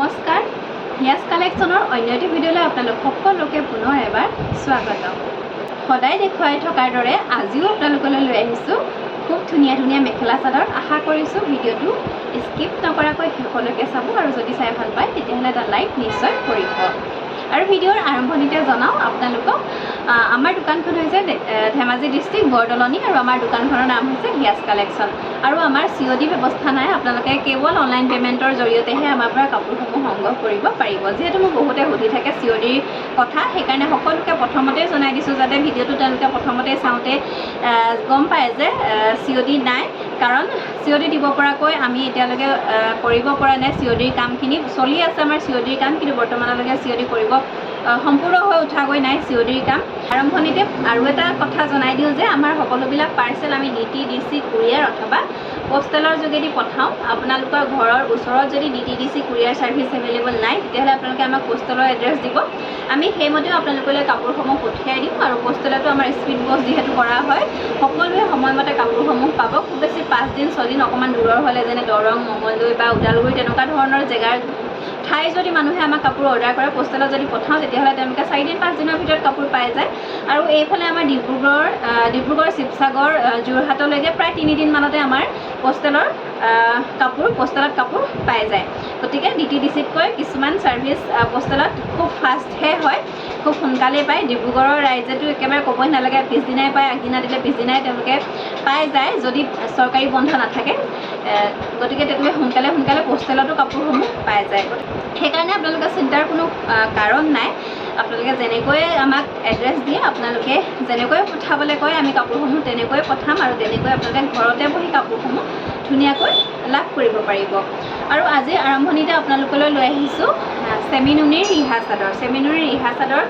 নমস্কাৰ। হিয়াজ কালেকশ্যনৰ অন্য এটি ভিডিঅ'লৈ আপোনালোক সকলোকে পুনৰ এবাৰ স্বাগতম। সদায় দেখুৱাই থকাৰ দৰে আজিও আপোনালোকলৈ লৈ আহিছোঁ। খুব ধুনীয়া ধুনীয়া মেখেলা চাদৰ। আশা কৰিছোঁ ভিডিঅ'টো স্কিপ নকৰাকৈ শেষলৈকে চাব আৰু যদি চাই ভাল পায় তেতিয়াহ'লে এটা লাইক নিশ্চয় কৰিব। আৰু ভিডিঅ'ৰ আৰম্ভণিতে জনাওঁ আপোনালোকক। আমাৰ দোকানখন হৈছে ধেমাজি ডিষ্ট্ৰিক্ট বৰদলনি আৰু আমাৰ দোকানখনৰ নাম হৈছে হিয়াজ কালেকশ্যন। আৰু আমাৰ চি অ' ডি ব্যৱস্থা নাই আপোনালোকে কেৱল অনলাইন পে'মেণ্টৰ জৰিয়তেহে আমাৰ পৰা কাপোৰসমূহ সংগ্ৰহ কৰিব পাৰিব। যিহেতু মোক বহুতে সুধি থাকে চি অ' ডিৰ কথা সেইকাৰণে সকলোকে প্ৰথমতেই জনাই দিছোঁ যাতে ভিডিঅ'টো তেওঁলোকে প্ৰথমতে চাওঁতে গম পায় যে চি অ' ডি নাই। কাৰণ চি অ' ডি দিব পৰাকৈ আমি এতিয়ালৈকে কৰিব পৰা নাই চি অ' ডিৰ কামখিনি। চলি আছে আমাৰ চি অ' ডিৰ কাম কিন্তু বৰ্তমানলৈকে চি অ' ডি কৰিব সম্পূৰ্ণ হৈ উঠাগৈ নাই চি অ' ডিৰ কাম। আৰম্ভণিতে আৰু এটা কথা জনাই দিওঁ যে আমাৰ সকলোবিলাক পাৰ্চেল আমি D T D C courier অথবা পষ্টেলৰ যোগেদি পঠাওঁ। আপোনালোকৰ ঘৰৰ ওচৰত যদি D T D C courier service available নাই তেতিয়াহ'লে আপোনালোকে আমাক পষ্টেলৰ এড্ৰেছ দিব। আমি সেইমতেও আপোনালোকলৈ কাপোৰসমূহ পঠিয়াই দিম আৰু পষ্টেলতো আমাৰ স্পীড পষ্ট যিহেতু কৰা হয় সকলোৱে সময়মতে কাপোৰসমূহ পাব। খুব বেছি পাঁচদিন ছদিন অকণমান দূৰৰ হ'লে যেনে দৰং মঙলদৈ বা ওদালগুৰি তেনেকুৱা ধৰণৰ জেগাৰ ঠাই যদি মানুহে আমাক কাপোৰ অৰ্ডাৰ কৰে পষ্টেলত যদি পঠাওঁ তেতিয়াহ'লে তেওঁলোকে চাৰিদিন পাঁচদিনৰ ভিতৰত কাপোৰ পাই যায়। আৰু এইফালে আমাৰ ডিব্ৰুগড় ডিব্ৰুগড় শিৱসাগৰ যোৰহাটলৈকে প্ৰায় তিনিদিনমানতে আমাৰ পষ্টেলৰ কাপোৰ পষ্টেলত কাপোৰ পাই যায়। গতিকে ডি টি ডি চিতকৈ কিছুমান ছাৰ্ভিচ পষ্টেলত খুব ফাষ্টহে হয় খুব সোনকালেই পায়। ডিব্ৰুগড়ৰ ৰাইজেতো একেবাৰে ক'বই নালাগে পিছদিনাই পায় আগদিনা দিলে পিছদিনাই তেওঁলোকে পাই যায় যদি চৰকাৰী বন্ধ নাথাকে। গতিকে তেওঁলোকে সোনকালে সোনকালে পষ্টেলতো কাপোৰসমূহ পাই যায়। সেইকাৰণে আপোনালোকে চিন্তাৰ কোনো কাৰণ নাই। আপোনালোকে যেনেকৈ আমাক এড্ৰেছ দিয়ে আপোনালোকে যেনেকৈ পঠাবলৈ কয় আমি কাপোৰসমূহ তেনেকৈ পঠাম আৰু তেনেকৈ আপোনালোকে ঘৰতে বহি কাপোৰসমূহ ধুনীয়াকৈ লাভ কৰিব পাৰিব। আৰু আজি আৰম্ভণিতে আপোনালোকলৈ লৈ আহিছোঁ চেমিনুনিৰ ৰিহা চাদৰ। চেমিনুনিৰ ৰিহা চাদৰ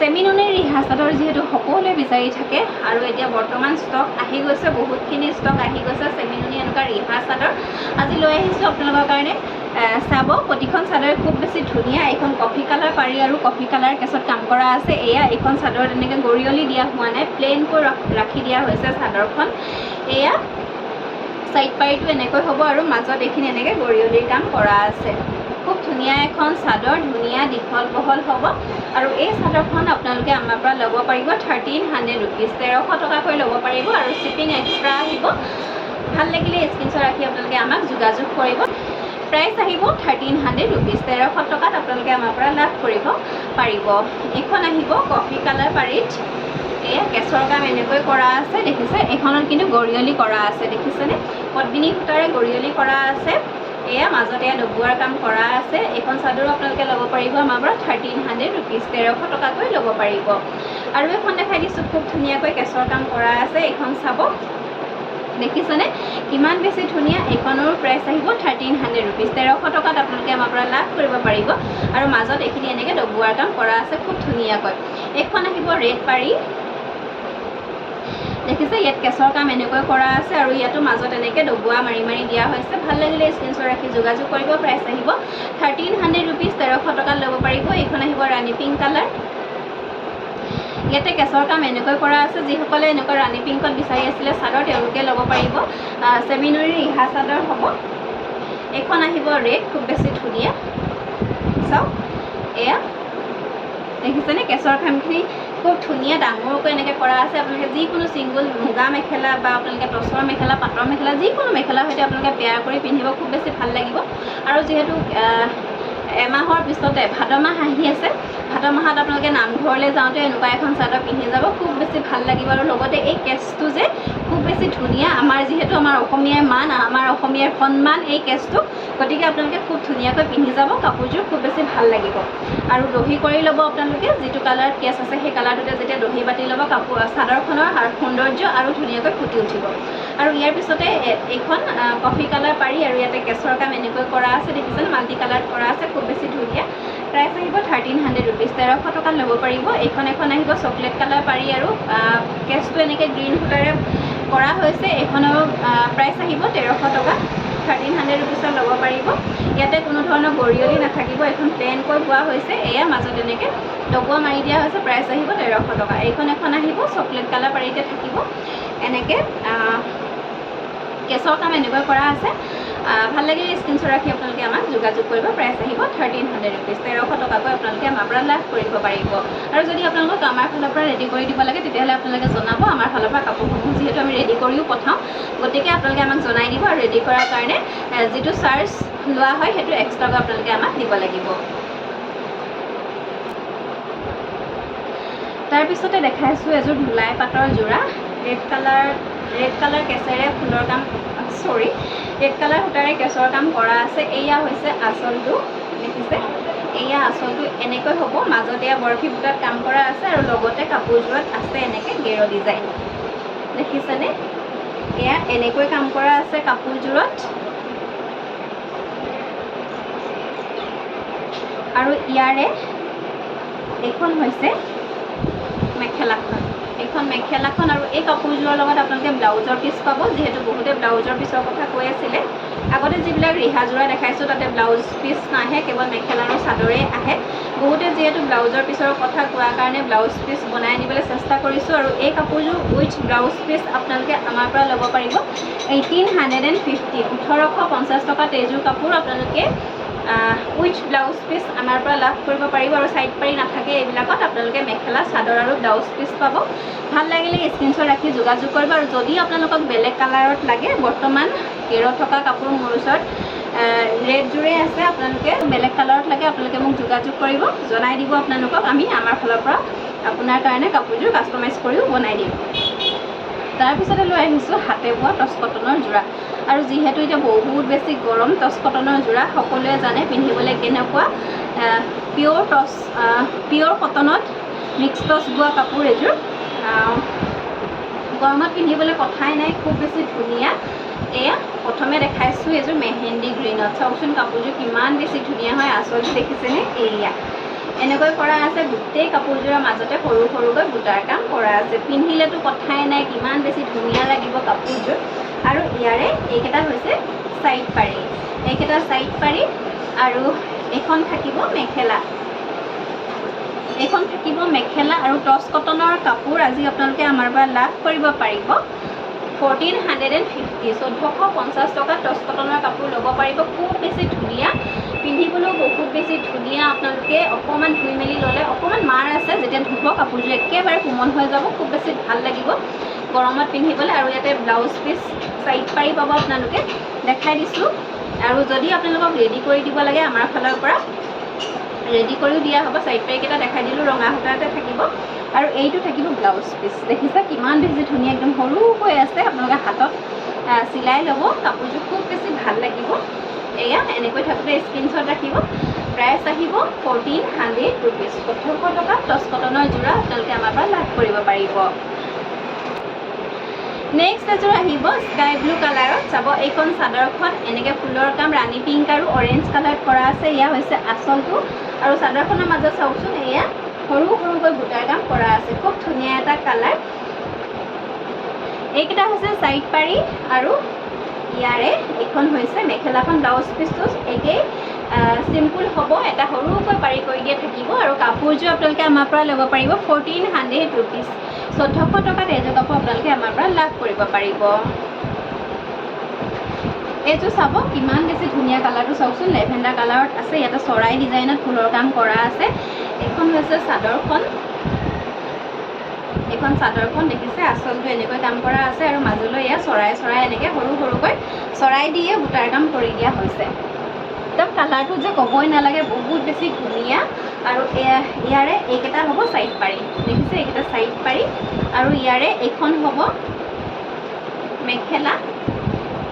চেমিনুনিৰ ৰিহা চাদৰ যিহেতু সকলোৱে বিচাৰি থাকে আৰু এতিয়া বৰ্তমান ষ্টক আহি গৈছে বহুতখিনি ষ্টক আহি গৈছে চেমিনুনি এনেকুৱা ৰিহা চাদৰ। আজি লৈ আহিছোঁ আপোনালোকৰ কাৰণে। চাব প্ৰতিখন চাদৰে খুব বেছি ধুনীয়া। এইখন কফি কালাৰ পাৰি আৰু কফি কালাৰ কেছত কাম কৰা আছে। এয়া এইখন চাদৰ তেনেকৈ গৰিয়লি দিয়া হোৱা নাই। প্লেইনকৈ ৰাখি দিয়া হৈছে চাদৰখন। এয়া চাইড পাৰিটো এনেকৈ হ'ব আৰু মাজত এইখিনি এনেকৈ গৰিয়লিৰ কাম কৰা আছে। খুব ধুনীয়া এখন চাদৰ ধুনীয়া দীঘল বহল হ'ব। আৰু এই চাদৰখন আপোনালোকে আমাৰ পৰা ল'ব পাৰিব থাৰ্টিন হাণ্ড্ৰেড ৰুপিজ তেৰশ টকাকৈ ল'ব পাৰিব আৰু শ্বিপিং এক্সট্ৰা আহিব। ভাল লাগিলে স্ক্ৰীনশ্বট ৰাখি আপোনালোকে আমাক যোগাযোগ কৰিব। প্ৰাইচ আহিব থাৰ্টিন হাণ্ড্ৰেড ৰুপিজ তেৰশ টকাত আপোনালোকে আমাৰ পৰা লাভ কৰিব পাৰিব। এইখন আহিব কফি কালাৰ পাৰীত এয়া কেছৰ কাম এনেকৈ কৰা আছে দেখিছে? এইখনত কিন্তু গৰিয়লি কৰা আছে দেখিছেনে? পদ্মিনী সূতাৰে গৰিয়লি কৰা আছে। এয়া মাজতে এয়া ডবোৱাৰ কাম কৰা আছে। এইখন চাদৰো আপোনালোকে ল'ব পাৰিব। আমাৰ পৰা থাৰ্টিন হাণ্ড্ৰেড ৰুপিজ তেৰশ টকাকৈ ল'ব পাৰিব। আৰু এখন দেখাই দিছোঁ খুব ধুনীয়াকৈ কেছৰ কাম কৰা আছে। এইখন চাব। দেখিছেনে? কিমান বেছি ধুনীয়া। এইখনৰ প্ৰাইচ আহিব থাৰ্টিন হাণ্ড্ৰেড ৰুপিজ তেৰশ টকাত আপোনালোকে আমাৰ পৰা লাভ কৰিব পাৰিব। আৰু মাজত এইখিনি এনেকৈ ডবোৱাৰ কাম কৰা আছে খুব ধুনীয়াকৈ। এইখন আহিব ৰেড পাৰি। দেখিছে ইয়াত কেছৰ কাম এনেকৈ কৰা আছে আৰু ইয়াতো মাজত এনেকৈ ডবোৱা মাৰি মাৰি দিয়া হৈছে। ভাল লাগিলে স্ক্ৰীনশ্বট ৰাখি যোগাযোগ কৰিব প্ৰাইচ আহিব। থাৰ্টিন হাণ্ড্ৰেড ৰুপিজ তেৰশ টকাত ল'ব পাৰিব। এইখন আহিব ৰাণী পিংক কালাৰ ইয়াতে কেছৰ কাম এনেকৈ কৰা আছে। যিসকলে এনেকুৱা ৰাণী পিংকত বিচাৰি আছিলে চাদৰ তেওঁলোকে ল'ব পাৰিব। চেমিনুৰি ৰিহা চাদৰ হ'ব। এইখন আহিব ৰেড খুব বেছি ধুনীয়া। চাওক এয়া। দেখিছেনে? কেছৰ কামখিনি খুব ধুনীয়া ডাঙৰকৈ এনেকৈ কৰা আছে। আপোনালোকে যিকোনো ছিংগুল মুগা মেখেলা বা আপোনালোকে টচৰ মেখেলা পাটৰ মেখেলা যিকোনো মেখেলাৰ সৈতে আপোনালোকে পেয়াৰ কৰি পিন্ধিব খুব বেছি ভাল লাগিব। আৰু যিহেতু এমাহৰ পিছতে ভাদ মাহ আহি আছে ভাদ মাহত আপোনালোকে নামঘৰলৈ যাওঁতে এনেকুৱা এখন চাদৰ পিন্ধি যাব। খুব বেছি ভাল লাগিব আৰু লগতে এই কেছটো যে খুব বেছি ধুনীয়া আমাৰ যিহেতু আমাৰ অসমীয়াৰ মান আমাৰ অসমীয়াৰ সন্মান এই কেছটো গতিকে আপোনালোকে খুব ধুনীয়াকৈ পিন্ধি যাব কাপোৰযোৰ খুব বেছি ভাল লাগিব। আৰু দহি কৰি ল'ব আপোনালোকে যিটো কালাৰ কেছ আছে সেই কালাৰটোতে যেতিয়া দহি বাতি ল'ব কাপোৰ চাদৰখনৰ আৰু সৌন্দৰ্য আৰু ধুনীয়াকৈ ফুটি উঠিব। আৰু ইয়াৰ পিছতে এইখন কফি কালাৰ পাৰি আৰু ইয়াতে কেছৰ কাম এনেকৈ কৰা আছে দেখিছেনে? মাল্টি কালাৰ কৰা আছে খুব বেছি ধুনীয়া। প্ৰাইচ আহিব থাৰ্টিন হাণ্ড্ৰেড ৰুপিজ তেৰশ টকাত ল'ব পাৰিব। এইখন এখন আহিব চকলেট কালাৰ পাৰি আৰু কেছটো এনেকৈ গ্ৰীণ সূতাৰে কৰা হৈছে। এইখনৰ প্ৰাইচ আহিব তেৰশ টকা। থাৰ্টিন হাণ্ড্ৰেড ৰুপিছত ল'ব পাৰিব। ইয়াতে কোনো ধৰণৰ গৰিয়লি নাথাকিব। এইখন প্লেনকৈ বোৱা হৈছে। এয়া মাজত এনেকৈ ডবোৱা মাৰি দিয়া হৈছে। প্ৰাইচ আহিব তেৰশ টকা। এইখন এখন আহিব চকলেট কালাৰ পাৰীতে থাকিব। এনেকৈ কেছৰ কাম এনেকৈ কৰা আছে। ভাল লাগিলে স্ক্ৰীনশ্বট ৰাখি আপোনালোকে আমাক যোগাযোগ কৰিব। প্ৰাইচ আহিব থাৰ্টিন হাণ্ড্ৰেড ৰুপিজ তেৰশ টকাকৈ আপোনালোকে আমাৰ পৰা লাভ কৰিব পাৰিব। আৰু যদি আপোনালোকক আমাৰ ফালৰ পৰা ৰেডি কৰি দিব লাগে তেতিয়াহ'লে আপোনালোকে জনাব আমাৰ ফালৰ পৰা কাপোৰসমূহ যিহেতু আমি ৰেডি কৰিও পঠাওঁ। গতিকে আপোনালোকে আমাক জনাই দিব আৰু ৰেডি কৰাৰ কাৰণে যিটো চাৰ্জ লোৱা হয় সেইটো এক্সট্ৰাকৈ আপোনালোকে আমাক দিব লাগিব। তাৰপিছতে দেখাইছোঁ এযোৰ ধুলাই পাটৰ যোৰা। ৰেড কালাৰ ৰেড কালাৰ কেঁচেৰে ফুলৰ কাম চৰি ৰেড কালাৰ সূতাৰে কেঁচৰ কাম কৰা আছে। এয়া হৈছে আঁচলটো দেখিছে? এয়া আঁচলটো এনেকৈ হ'ব মাজত এয়া বৰফী বুটাত কাম কৰা আছে আৰু লগতে কাপোৰযোৰত আছে এনেকৈ গেৰ ডিজাইন। দেখিছেনে? এয়া এনেকৈ কাম কৰা আছে কাপোৰযোৰত আৰু ইয়াৰে এইখন হৈছে মেখেলাখন। এইখন মেখেলাখন আৰু এই কাপোৰযোৰৰ লগত আপোনালোকে ব্লাউজৰ পিচ পাব যিহেতু বহুতে ব্লাউজৰ পিচৰ কথা কৈ আছিলে। আগতে যিবিলাক ৰিহাযোৰা দেখাইছোঁ তাতে ব্লাউজ পিচ নাহে কেৱল মেখেলা আৰু চাদৰেই আহে। বহুতে যিহেতু ব্লাউজৰ পিচৰ কথা কোৱাৰ কাৰণে ব্লাউজ পিচ বনাই আনিবলৈ চেষ্টা কৰিছোঁ আৰু এই কাপোৰযোৰ উইথ ব্লাউজ পিচ আপোনালোকে আমাৰ পৰা ল'ব পাৰিব। এইটিন হাণ্ড্ৰেড এণ্ড ফিফটি ওঠৰশ পঞ্চাছ টকাত এইযোৰ কাপোৰ আপোনালোকে উইথ ব্লাউজ পিচ আমাৰ পৰা লাভ কৰিব পাৰিব আৰু ছাইড পাৰি নাথাকে এইবিলাকত আপোনালোকে মেখেলা চাদৰ আৰু ব্লাউজ পিচ পাব। ভাল লাগিলে স্ক্ৰীনশ্বট ৰাখি যোগাযোগ কৰিব আৰু যদি আপোনালোকক বেলেগ কালাৰত লাগে বৰ্তমান গেৰত থকা কাপোৰ মোৰ ওচৰত ৰেডযোৰে আছে আপোনালোকে বেলেগ কালাৰত লাগে আপোনালোকে মোক যোগাযোগ কৰিব জনাই দিব আপোনালোকক আমি আমাৰ ফালৰ পৰা আপোনাৰ কাৰণে কাপোৰযোৰ কাষ্টমাইজ কৰিও বনাই দিম। তাৰপিছতে লৈ আহিছোঁ হাতে বোৱা টচ কটনৰ যোৰা আৰু যিহেতু এতিয়া বহুত বেছি গৰম টচ কটনৰ যোৰা সকলোৱে জানে পিন্ধিবলৈ কেনেকুৱা পিয়'ৰ টচ পিয়'ৰ কটনত মিক্স টচ বোৱা কাপোৰ এযোৰ। গৰমত পিন্ধিবলৈ কথাই নাই খুব বেছি ধুনীয়া। এয়া প্ৰথমে দেখাইছোঁ এযোৰ মেহেন্দি গ্ৰীণত। চাওকচোন কাপোৰযোৰ কিমান বেছি ধুনীয়া হয় আচলতে দেখিছেনে? এয়া। এনেকৈ কৰা আছে গোটেই কাপোৰযোৰৰ মাজতে সৰু সৰুকৈ বুটাৰ কাম কৰা আছে। পিন্ধিলেতো কথাই নাই কিমান বেছি ধুনীয়া লাগিব কাপোৰযোৰ। আৰু ইয়াৰে এইকেইটা হৈছে চাইড পাৰি। এইকেইটা চাইড পাৰি আৰু এইখন থাকিব মেখেলা। এইখন থাকিব মেখেলা আৰু টচ কটনৰ কাপোৰ আজি আপোনালোকে আমাৰ পৰা লাভ কৰিব পাৰিব। ফৰ্টিন হাণ্ড্ৰেড এণ্ড ফিফটি চৈধ্যশ পঞ্চাছ টকাত টচ কটনৰ কাপোৰ ল'ব পাৰিব। খুব বেছি ধুনীয়া পিন্ধিবলৈও বহুত বেছি ধুনীয়া আপোনালোকে অকণমান ধুই মেলি ল'লে অকণমান মাৰ আছে যেতিয়া ধুব কাপোৰযোৰ একেবাৰে কোমল হৈ যাব খুব বেছি ভাল লাগিব। গৰমত পিন্ধিবলৈ আৰু ইয়াতে ব্লাউজ পিচ চাইড পাৰি পাব আপোনালোকে। দেখাই দিছোঁ। আৰু যদি আপোনালোকক ৰেডি কৰি দিব লাগে আমাৰ ফালৰ পৰা ৰেডি কৰিও দিয়া হ'ব। চাইড পেকেইটা দেখাই দিলোঁ ৰঙা সূতাতে থাকিব। আৰু এইটো থাকিব ব্লাউজ পিচ দেখিছে কিমান বেছি ধুনীয়া একদম সৰুকৈ আছে। আপোনালোকে হাতত চিলাই ল'ব। কাপোৰযোৰ খুব বেছি ভাল লাগিব। এয়া এনেকৈ থাকোঁতে স্ক্ৰীনশ্বট ৰাখিব। প্ৰাইচ আহিব ফৰ্টিন হাণ্ড্ৰেড ৰুপিজ ওঠৰশ টকা টচ কটনৰ যোৰা আপোনালোকে আমাৰ পৰা লাভ কৰিব পাৰিব। নেক্সট এযোৰ আহিব স্কাই ব্লু কালাৰত চাব এইখন চাদৰখন এনেকৈ ফুলৰ কাম ৰাণী পিংক আৰু অৰেঞ্জ কালাৰত কৰা আছে। এয়া হৈছে আচলটো। আৰু চাদৰখনৰ মাজত চাওকচোন এয়া সৰু সৰুকৈ বুটাৰ কাম কৰা আছে। খুব ধুনীয়া এটা কালাৰ এইকেইটা হৈছে চাইড পাৰি আৰু ইয়াৰে এইখন হৈছে মেখেলাখন ব্লাউজ পিচটো একেই চিম্পুল হ'ব। এটা সৰুকৈ পাৰি কৰি দিয়া থাকিব। আৰু কাপোৰযোৰ আপোনালোকে আমাৰ পৰা ল'ব পাৰিব ফৰ্টিন হাণ্ড্ৰেড ৰুপিজ চৈধ্যশ টকাত এযোৰ কাপোৰ আপোনালোকে আমাৰ পৰা লাভ কৰিব পাৰিব। এইযোৰ চাব কিমান বেছি ধুনীয়া কালাৰটো চাওকচোন লেভেণ্ডাৰ কালাৰত আছে ইয়াতে চৰাই ডিজাইনত ফুলৰ কাম কৰা আছে। এইখন হৈছে চাদৰখন। এইখন চাদৰখন দেখিছে আচলটো এনেকৈ কাম কৰা আছে আৰু মাজলৈ এয়া চৰাই চৰাই এনেকৈ সৰু সৰুকৈ চৰাই দিয়ে বুটাৰ কাম কৰি দিয়া হৈছে। একদম কালাৰটো যে ক'বই নালাগে বহুত বেছি ধুনীয়া। আৰু ইয়াৰে এইকেইটা হ'ব চাইড পাৰি দেখিছে এইকেইটা চাইড পাৰি আৰু ইয়াৰে এইখন হ'ব মেখেলা।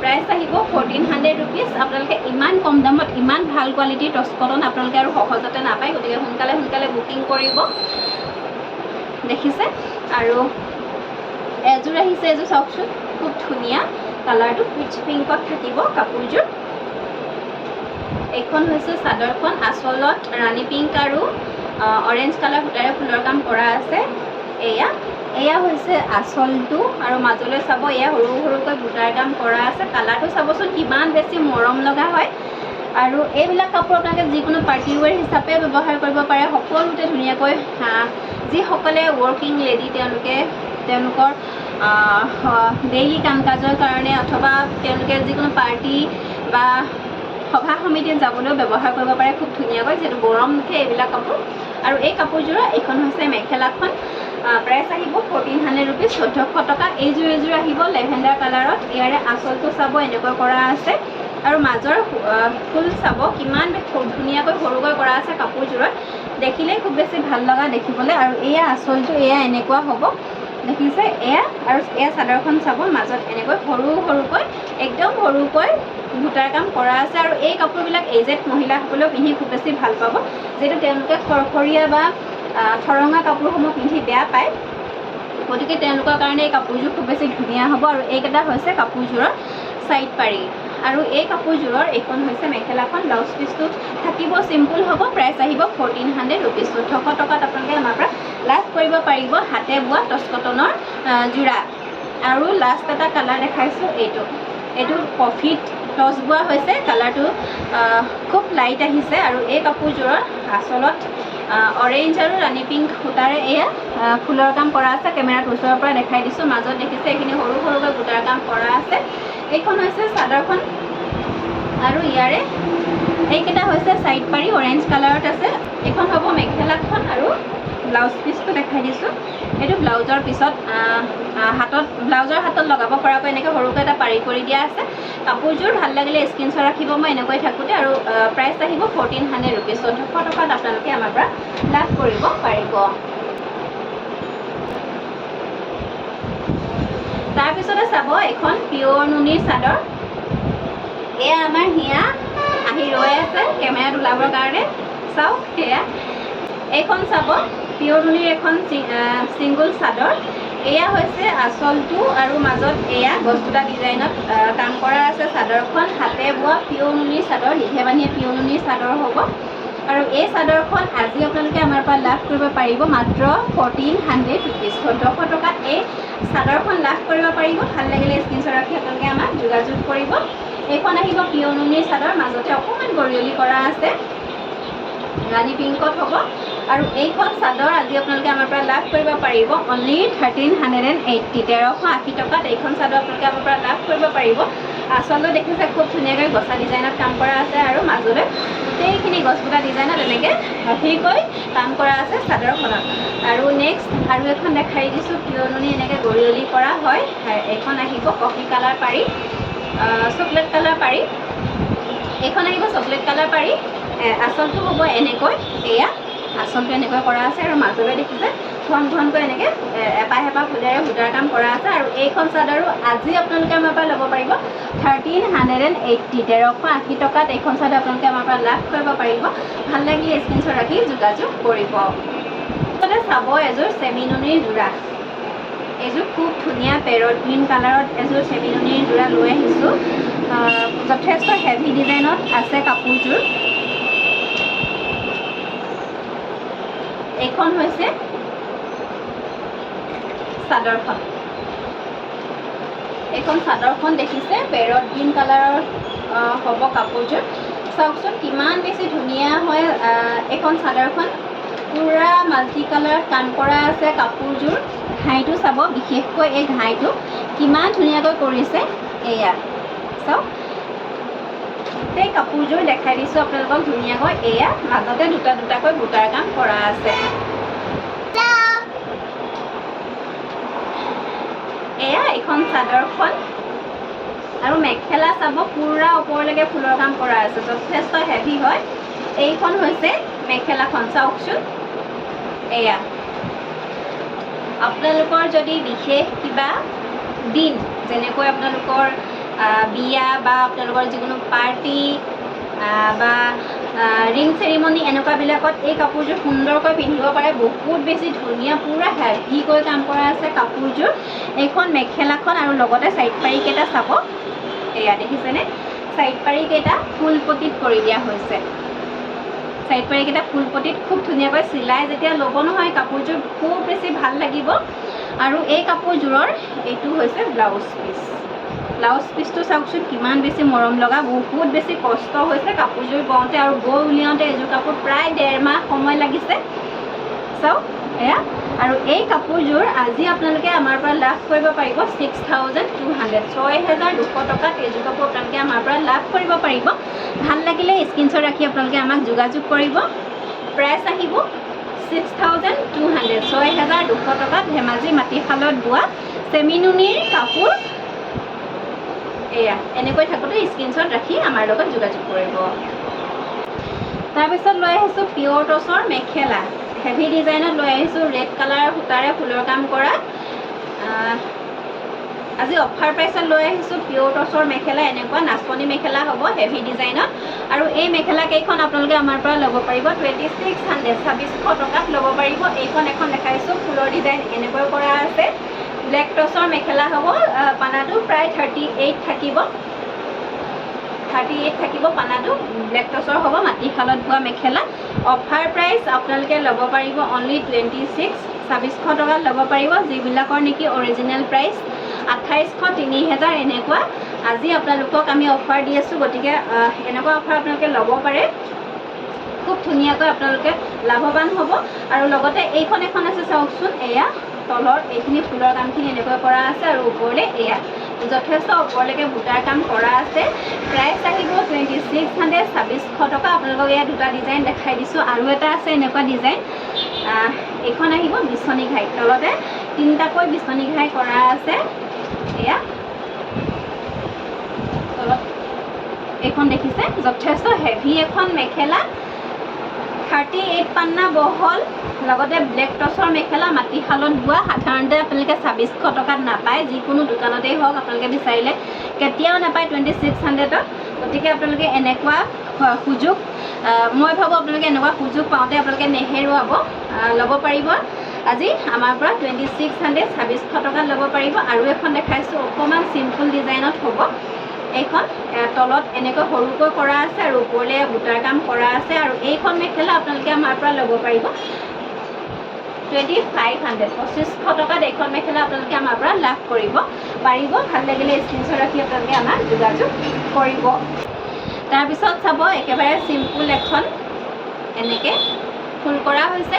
প্ৰাইচ আহিব ফৰ্টিন হাণ্ড্ৰেড ৰুপিজ আপোনালোকে ইমান কম দামত ইমান ভাল কোৱালিটিৰ টচ কটন আপোনালোকে আৰু সহজতে নাপায় গতিকে সোনকালে সোনকালে বুকিং কৰিব। দেখিছে? আৰু এযোৰ আহিছে এযোৰ চাওকচোন। খুব ধুনীয়া। কালাৰটো পিচ পিংকত থাকিব কাপোৰযোৰ। এইখন হৈছে চাদৰখন আচলত ৰাণী পিংক আৰু অৰেঞ্জ কালাৰ সূতাৰে ফুলৰ কাম কৰা আছে। এয়া এয়া হৈছে আচলটো আৰু মাজলৈ চাব এয়া সৰু সৰুকৈ বুটাৰ কাম কৰা আছে। কালাৰটো চাবচোন কিমান বেছি মৰম লগা হয়। আৰু এইবিলাক কাপোৰ আপোনালোকে যিকোনো পাৰ্টি ৱেৰ হিচাপে ব্যৱহাৰ কৰিব পাৰে। সকলোতে ধুনীয়াকৈ যিসকলে ৱৰ্কিং লেডি তেওঁলোকে তেওঁলোকৰ ডেইলি কাম কাজৰ কাৰণে অথবা তেওঁলোকে যিকোনো পাৰ্টি বা সভা সমিতিত যাবলৈও ব্যৱহাৰ কৰিব পাৰে খুব ধুনীয়াকৈ যিহেতু গৰম নুঠে এইবিলাক কাপোৰ। আৰু এই কাপোৰযোৰৰ এইখন হৈছে মেখেলাখন। প্ৰাইচ আহিব ফৰ্টিন হাণ্ড্ৰেড ৰুপিজ চৈধ্যশ টকা। এইযোৰ এযোৰ আহিব লেভেণ্ডাৰ কালাৰত। ইয়াৰে আঁচলটো চাব এনেকৈ কৰা আছে। আৰু মাজৰ ফুল চাব কিমান ধুনীয়াকৈ সৰুকৈ কৰা আছে কাপোৰযোৰত দেখিলেই খুব বেছি ভাল লগা দেখিবলৈ। আৰু এয়া আঁচলটো এয়া এনেকুৱা হ'ব। দেখিছে। এয়া আৰু এয়া চাদৰখন চাব মাজত এনেকৈ সৰু সৰুকৈ একদম সৰুকৈ ভূটাৰ কাম কৰা আছে আৰু এই কাপোৰবিলাক এজেড মহিলাসকলেও পিন্ধি খুব বেছি ভাল পাব। যিহেতু তেওঁলোকে খৰখৰীয়া বা ঠৰঙা কাপোৰসমূহ পিন্ধি বেয়া পায়। গতিকে তেওঁলোকৰ কাৰণে এই কাপোৰযোৰ খুব বেছি ধুনীয়া হ'ব আৰু এইকেইটা হৈছে কাপোৰযোৰৰ ছাইড পাৰি। আৰু এই কাপোৰযোৰৰ এইখন হৈছে মেখেলাখন ব্লাউজ পিচটো থাকিব চিম্পুল হ'ব প্ৰাইচ আহিব ফৰ্টিন হাণ্ড্ৰেড ৰুপিজ চৈধ্যশ টকাত আপোনালোকে আমাৰ পৰা লাভ কৰিব পাৰিব হাতে বোৱা টচ কটনৰ যোৰা। আৰু লাষ্ট এটা কালাৰ দেখাইছোঁ এইটো। এইটো কফিত টচ বোৱা হৈছে কালাৰটো খুব লাইট আহিছে আৰু এই কাপোৰযোৰৰ আচলত অৰেঞ্জ আৰু ৰাণী পিংক সূতাৰে এয়া ফুলৰ কাম কৰা আছে। কেমেৰাত ওচৰৰ পৰা দেখাই দিছোঁ মাজত দেখিছে এইখিনি সৰু সৰুকৈ গোটাৰ কাম কৰা আছে। এইখন হৈছে চাদৰখন। আৰু ইয়াৰে এইকেইটা হৈছে ছাইড পাৰি অৰেঞ্জ কালাৰত আছে। এইখন হ'ব মেখেলাখন আৰু ব্লাউজ পিচটো দেখাই দিছোঁ। এইটো ব্লাউজৰ পিছত হাতত ব্লাউজৰ হাতত লগাব পৰাকৈ এনেকৈ সৰুকৈ এটা পাৰি কৰি দিয়া আছে। কাপোৰযোৰ ভাল লাগিলে স্ক্ৰীনশ্বট ৰাখিব মই এনেকৈ থাকোঁতে আৰু প্ৰাইচ আহিব ফৰ্টিন হাণ্ড্ৰেড ৰুপিজ চৈধ্যশ টকাত আপোনালোকে আমাৰ পৰা লাভ কৰিব পাৰিব। তাৰপিছতে চাব এখন পিয়ৰ নুনিৰ চাদৰ। এয়া আমাৰ হিয়া আহি ৰৈ আছে কেমেৰাত ওলাবৰ কাৰণে। চাওক সেয়া। এইখন চাব পিয়ৰ নুনিৰ এখন ছিংগুল চাদৰ। এয়া হৈছে আঁচলটো আৰু মাজত এয়া গছপুতা ডিজাইনত আহ, কাম কৰা আছে চাদৰখন। হাতে বোৱা পিয়ৰ নুনিৰ চাদৰ দীঘে বানীয়ে পিয়ৰ নুনিৰ চাদৰ হ'ব। আৰু এই চাদৰখন আজি আপোনালোকে আমাৰ পৰা লাভ কৰিব পাৰিব মাত্ৰ ফৰ্টিন হাণ্ড্ৰেড ৰুপিজ চৈধ্যশ টকাত এই চাদৰখন লাভ কৰিব পাৰিব। ভাল লাগিলে স্ক্ৰীনশ্বট ৰাখি আপোনালোকে আমাক যোগাযোগ কৰিব। এইখন আহিব পিয়ৰ নুনিৰ চাদৰ মাজতে অকণমান গৰিয়লি কৰা আছে। ৰাণী পিংকত হ'ব। আৰু এইখন চাদৰ আজি আপোনালোকে আমাৰ পৰা লাভ কৰিব পাৰিব। Only thirteen hundred and eighty তেৰশ আশী টকাত এইখন চাদৰ আপোনালোকে আমাৰ পৰা লাভ কৰিব পাৰিব। আচলতে দেখিছে খুব ধুনীয়াকৈ গছা ডিজাইনত কাম কৰা আছে আৰু মাজলৈ গোটেইখিনি গছবোটা ডিজাইনত এনেকৈ হেৰিকৈ কাম কৰা আছে চাদৰখনত। আৰু নেক্সট আৰু এখন দেখাই দিছোঁ পিয়নুনি এনেকৈ গৰিয়লি কৰা হয়। এইখন আহিব কফি কালাৰ পাৰি চকলেট কালাৰ পাৰি। এইখন আহিব চকলেট কালাৰ পাৰি। আঁচলটো হ'ব এনেকৈ এয়া আঁচলটো এনেকৈ কৰা আছে আৰু মাজলৈ দেখিছে ঘন ঘনকৈ এনেকৈ এপাহ এপাহ ফুলেৰে সূতাৰ কাম কৰা আছে আৰু এইখন চাদৰো আজি আপোনালোকে আমাৰ পৰা ল'ব পাৰিব। থাৰ্টিন হাণ্ড্ৰেড এণ্ড এইট্টি তেৰশ আশী টকাত এইখন চাদৰ আপোনালোকে আমাৰ পৰা লাভ কৰিব পাৰিব। ভাল লাগিলে স্ক্ৰীনশ্বট ৰাখি যোগাযোগ কৰিব। লগতে চাব এযোৰ চেমিনুনিৰ যোৰা। এযোৰ খুব ধুনীয়া পেৰট গ্ৰীণ কালাৰত এযোৰ চেমিনুনিৰ যোৰা লৈ আহিছোঁ। আহ, যথেষ্ট হেভি ডিজাইনত আছে কাপোৰযোৰ। এইখন হৈছে চাদৰখন। এইখন চাদৰখন দেখিছে পেৰট গ্ৰীণ কালাৰৰ হ'ব কাপোৰযোৰ। চাওকচোন কিমান বেছি ধুনীয়া হয় এইখন চাদৰখন। পূৰা মাল্টি কালাৰত কাম কৰা আছে কাপোৰযোৰ। ঘাইটো চাব বিশেষকৈ এই ঘাইটো। কিমান ধুনীয়াকৈ কৰিছে এয়া। চাওক। গোটেই কাপোৰযোৰ দেখাই দিছোঁ আপোনালোকক ধুনীয়াকৈ এয়া মাজতে দুটা দুটাকৈ বুটাৰ কাম কৰা আছে। এয়া এইখন চাদৰখন আৰু মেখেলা চাব পূৰা ওপৰলৈকে ফুলৰ কাম কৰা আছে যথেষ্ট হেভি হয়। এইখন হৈছে মেখেলাখন চাওকচোন। এয়া। আপোনালোকৰ যদি বিশেষ কিবা দিন যেনেকৈ আপোনালোকৰ বিয়া বা আপোনালোকৰ যিকোনো পাৰ্টি বা ৰিং চেৰিমনি এনেকুৱাবিলাকত এই কাপোৰযোৰ সুন্দৰকৈ পিন্ধিব পাৰে। বহুত বেছি ধুনীয়া পূৰা হেভিকৈ কাম কৰা আছে কাপোৰযোৰ। এইখন মেখেলাখন আৰু লগতে ছাইড পাৰিকেইটা চাব। এয়া দেখিছেনে? ছাইড পাৰিকেইটা ফুলপটিত কৰি দিয়া হৈছে। ছাইড পাৰিকেইটা ফুলপটিত খুব ধুনীয়াকৈ চিলাই। যেতিয়া ল'ব নহয় কাপোৰযোৰ খুব বেছি ভাল লাগিব। আৰু এই কাপোৰযোৰৰ এইটো হৈছে ব্লাউজ পিচ ব্লাউজ পিচটো চাওকচোন কিমান বেছি মৰম লগা বহুত বেছি কষ্ট হৈছে কাপোৰযোৰ বওঁতে আৰু বৈ উলিয়াওঁতে এযোৰ কাপোৰ প্ৰায় ডেৰ মাহ সময় লাগিছে। চাওক এয়া। আৰু এই কাপোৰযোৰ আজি আপোনালোকে আমাৰ পৰা লাভ কৰিব পাৰিব ছিক্স থাউজেণ্ড টু হাণ্ড্ৰেড ছয় হেজাৰ দুশ টকাত এইযোৰ কাপোৰ আপোনালোকে আমাৰ পৰা লাভ কৰিব পাৰিব। ভাল লাগিলে স্ক্ৰীনশ্বট ৰাখি আপোনালোকে আমাক যোগাযোগ কৰিব। প্ৰাইচ আহিব ছিক্স থাউজেণ্ড টু হাণ্ড্ৰেড ছয় হেজাৰ দুশ টকাত ধেমাজি মাটিশালত বোৱা চেমিনুনিৰ কাপোৰ। এয়া। এনেকৈ থাকোঁতে স্ক্ৰীনশ্বট ৰাখি আমাৰ লগত যোগাযোগ কৰিব। তাৰপিছত লৈ আহিছোঁ পিয়ৰ টচৰ মেখেলা। হেভি ডিজাইনত লৈ আহিছোঁ ৰেড কালাৰ সূতাৰে ফুলৰ কাম কৰা। আজি অফাৰ প্ৰাইচত লৈ আহিছোঁ পিয়ৰ টচৰ মেখেলা এনেকুৱা নাচনি মেখেলা হ'ব হেভি ডিজাইনত আৰু এই মেখেলা কেইখন আপোনালোকে আমাৰ পৰা ল'ব পাৰিব। টুৱেণ্টি ছিক্স হাণ্ড্ৰেড ছাব্বিছশ টকাত ল'ব পাৰিব। এইখন এখন দেখাইছোঁ ফুলৰ ডিজাইন এনেকৈ কৰা আছে। ব্লেক টচৰ মেখেলা হ'ব পানাটো প্ৰায় থাৰ্টি এইট থাকিব। থাৰ্টি এইট থাকিব পানাটো ব্লেক টচৰ হ'ব মাটিশালত বোৱা মেখেলা। অফাৰ প্ৰাইচ আপোনালোকে ল'ব পাৰিব অনলি টুৱেণ্টি ছিক্স ছাব্বিছশ টকাত ল'ব পাৰিব যিবিলাকৰ নেকি অৰিজিনেল প্ৰাইচ আঠাইছশ তিনি হেজাৰ এনেকুৱা। আজি আপোনালোকক আমি অফাৰ দি আছোঁ গতিকে এনেকুৱা অফাৰ আপোনালোকে ল'ব পাৰে। খুব ধুনীয়াকৈ আপোনালোকে লাভৱান হ'ব। আৰু লগতে এইখন এখন আছে চাওকচোন এয়া তলৰ এইখিনি ফুলৰ কামখিনি এনেকৈ কৰা আছে আৰু ওপৰলৈ এয়া। যথেষ্ট ওপৰলৈকে বুটাৰ কাম কৰা আছে। প্ৰাইচ আহিব টুৱেণ্টি ছিক্স হাণ্ড্ৰেড ছাব্বিছশ টকা। আপোনালোকক এয়া দুটা ডিজাইন দেখাই দিছোঁ। আৰু এটা আছে এনেকুৱা ডিজাইন। এইখন আহিব বিচনী ঘাই তলতে তিনিটাকৈ বিচনী ঘাই কৰা আছে। এয়া। তলত এইখন দেখিছে। যথেষ্ট হেভি এখন মেখেলা। থাৰ্টি এইট পান্না বহল। লগতে ব্লেক টচৰ মেখেলা মাটিশালত বোৱা। সাধাৰণতে আপোনালোকে ছাব্বিছশ টকাত নাপায়। যিকোনো দোকানতেই হওক আপোনালোকে বিচাৰিলে কেতিয়াও নাপায় টুৱেণ্টি ছিক্স হাণ্ড্ৰেডত গতিকে আপোনালোকে এনেকুৱা সুযোগ মই ভাবোঁ আপোনালোকে এনেকুৱা সুযোগ পাওঁতে আপোনালোকে নেহেৰুৱাব ল'ব পাৰিব। আজি আমাৰ পৰা টুৱেণ্টি ছিক্স হাণ্ড্ৰেড ছাব্বিছশ টকাত ল'ব পাৰিব। আৰু এখন দেখাইছোঁ অকণমান চিম্পুল ডিজাইনত হ'ব। এইখন তলত এনেকৈ সৰুকৈ কৰা আছে আৰু ওপৰলৈ বুটাৰ কাম কৰা আছে আৰু এইখন মেখেলা আপোনালোকে আমাৰ পৰা ল'ব পাৰিব। টুৱেণ্টি ফাইভ হাণ্ড্ৰেড পঁচিছশ টকাত এইখন মেখেলা আপোনালোকে আমাৰ পৰা লাভ কৰিব। পাৰিব ভাল লাগিলে স্ক্ৰীনশ্বট ৰাখি আপোনালোকে আমাক যোগাযোগ কৰিব। তাৰপিছত চাব একেবাৰে চিম্পুল এখন এনেকৈ ফুল কৰা হৈছে।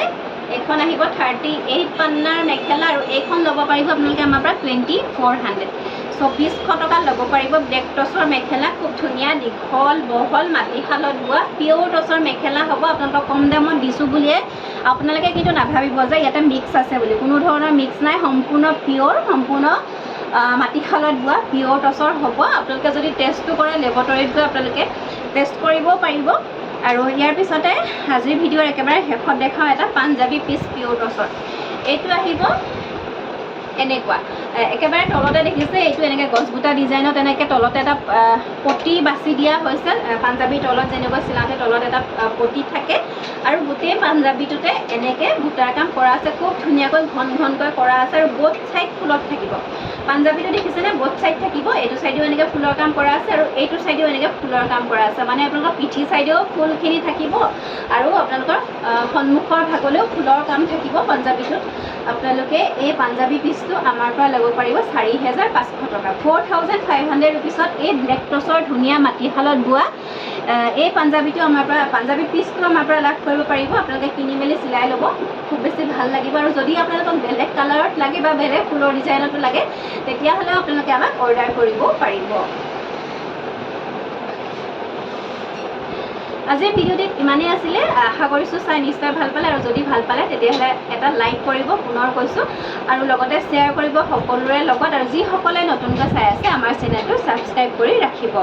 এইখন আহিব থাৰ্টি এইট পান্নাৰ মেখেলা আৰু এইখন ল'ব পাৰিব আপোনালোকে আমাৰ পৰা টুৱেণ্টি ফ'ৰ হাণ্ড্ৰেড চৌবিছশ টকাত ল'ব পাৰিব। ব্লেক টচৰ মেখেলা খুব ধুনীয়া দীঘল বহল মাটিশালত বোৱা পিয়ৰ টচৰ মেখেলা হ'ব। আপোনালোকক কম দামত দিছোঁ বুলিয়ে আপোনালোকে কিন্তু নাভাবিব যে ইয়াতে মিক্স আছে বুলি। কোনো ধৰণৰ মিক্স নাই সম্পূৰ্ণ পিয়ৰ সম্পূৰ্ণ মাটিশালত বোৱা পিয়ৰ টচৰ হ'ব। আপোনালোকে যদি টেষ্টটো কৰে লেবৰেটৰীত গৈ আপোনালোকে টেষ্ট কৰিবও পাৰিব। আৰু ইয়াৰ পিছতে আজিৰ ভিডিঅ'ৰ একেবাৰে শেষত দেখাওঁ এটা পাঞ্জাবী পিচ পিয়ৰ টচৰ এইটো আহিব এনেকুৱা। একেবাৰে তলতে দেখিছে এইটো এনেকৈ গছবুটা ডিজাইনত এনেকৈ তলতে এটা পটি বাছি দিয়া হৈছে। পাঞ্জাবীৰ তলত যেনেকৈ চিলাওঁতে তলত এটা পটি থাকে। আৰু গোটেই পাঞ্জাবীটোতে এনেকৈ বুটাৰ কাম কৰা আছে। খুব ধুনীয়াকৈ ঘন ঘনকৈ কৰা আছে আৰু ব'থ ছাইড ফুলত থাকিব। পাঞ্জাবীটো দেখিছেনে? ব'থ ছাইড থাকিব। এইটো ছাইডেও এনেকৈ ফুলৰ কাম কৰা আছে আৰু এইটো ছাইডেও এনেকৈ ফুলৰ কাম কৰা আছে। মানে আপোনালোকৰ পিঠি ছাইডেও ফুলখিনি থাকিব আৰু আপোনালোকৰ সন্মুখৰ ভাগলৈও ফুলৰ কাম থাকিব পাঞ্জাবীটোত। আপোনালোকে এই পাঞ্জাবী পিচটো আমাৰ পৰা ল'ব পাৰিব চাৰি হেজাৰ পাঁচশ টকা। ফ'ৰ থাউজেণ্ড ফাইভ হাণ্ড্ৰেড ৰুপিছত এই ব্লেক টচৰ ধুনীয়া মাটিশালত বোৱা এই পাঞ্জাবীটো আমাৰ পৰা পাঞ্জাবী পিচটো আমাৰ পৰা লাভ কৰিব পাৰিব। আপোনালোকে কিনি মেলি চিলাই ল'ব। খুব বেছি ভাল লাগিব। আৰু যদি আপোনালোকক বেলেগ কালাৰত লাগে বা বেলেগ ফুলৰ ডিজাইনতো লাগে তেতিয়াহ'লেও আপোনালোকে আমাক অৰ্ডাৰ কৰিবও পাৰিব। আজিৰ ভিডিঅ'টিত ইমানেই আছিলে। আশা কৰিছোঁ চাই নিশ্চয় ভাল পালে আৰু যদি ভাল পালে তেতিয়াহ'লে এটা লাইক কৰিব পুনৰ কৈছোঁ। আৰু লগতে শ্বেয়াৰ কৰিব সকলোৰে লগত আৰু যিসকলে নতুনকৈ চাই আছে আমাৰ চেনেলটো ছাবস্ক্ৰাইব কৰি ৰাখিব।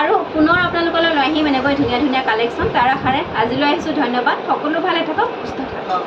আৰু পুনৰ আপোনালোকলৈ লৈ আহিম এনেকৈ ধুনীয়া ধুনীয়া কালেকশ্যন। তাৰ আশাৰে আজিলৈ আহিছোঁ। ধন্যবাদ। সকলো ভালে থাকক সুস্থ থাকক।